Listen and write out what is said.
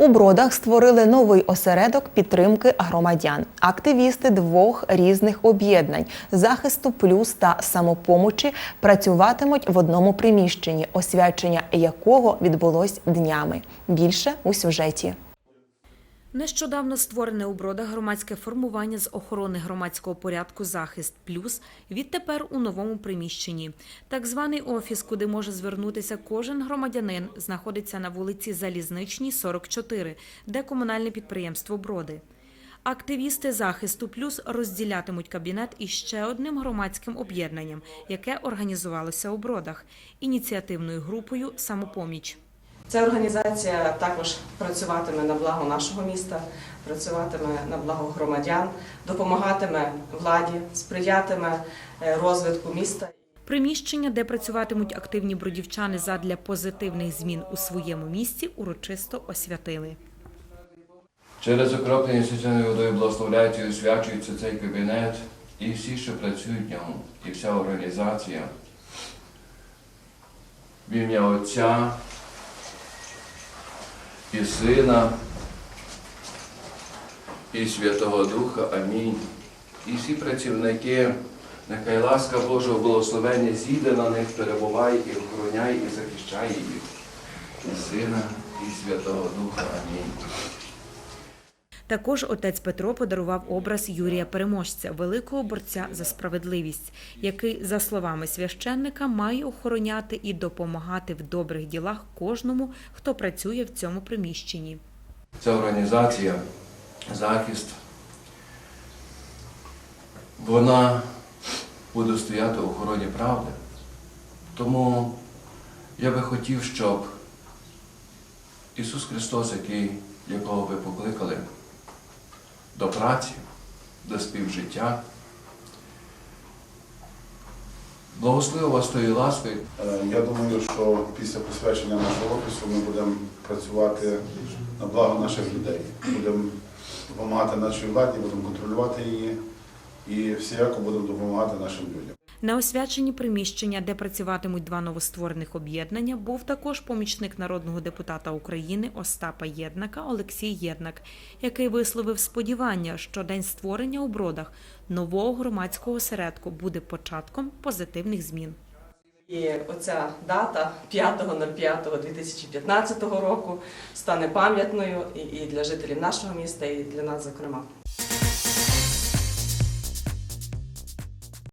У бродах створили новий осередок підтримки громадян. Активісти двох різних об'єднань захисту плюс та самопомочі працюватимуть в одному приміщенні, освячення якого відбулось днями. Більше у сюжеті. Нещодавно створене у Бродах громадське формування з охорони громадського порядку Захист Плюс відтепер у новому приміщенні. Так званий офіс, куди може звернутися кожен громадянин, знаходиться на вулиці Залізничній, 44, де комунальне підприємство Броди. Активісти захисту плюс розділятимуть кабінет із ще одним громадським об'єднанням, яке організувалося у бродах ініціативною групою Самопоміч. Ця організація також працюватиме на благо нашого міста, працюватиме на благо громадян, допомагатиме владі, сприятиме е, розвитку міста. Приміщення, де працюватимуть активні бродівчани задля позитивних змін у своєму місті, урочисто освятили. Через окроплення свяченою водою благословляється і освячується цей кабінет, і всі, що працюють в ньому, і вся організація. В ім'я Отця і Сина, і Святого Духа. Амінь. І всі працівники, нехай ласка Божого благословення зійде на них, перебуває і охороняє, і захищає їх. І Сина, і Святого Духа. Амінь. Також отець Петро подарував образ Юрія Переможця, великого борця за справедливість, який, за словами священника, має охороняти і допомагати в добрих ділах кожному, хто працює в цьому приміщенні. Ця організація, захист, вона буде стояти у охороні правди. Тому я би хотів, щоб Ісус Христос, який, якого ви покликали до праці, до співжиття, благословив вас тої ласкою, Е, Я думаю, що після посвячення нашого офісу ми будемо працювати на благо наших людей. Будемо допомагати нашій владі, будемо контролювати її і всіляко будемо допомагати нашим людям. На освяченні приміщення, де працюватимуть два новостворених об'єднання, був також помічник народного депутата України Остапа Єднака Олексій Єднак, який висловив сподівання, що день створення у бродах нового громадського осередку буде початком позитивних змін. І оця дата 5.05.2015 року стане пам'ятною і для жителів нашого міста, і для нас, зокрема.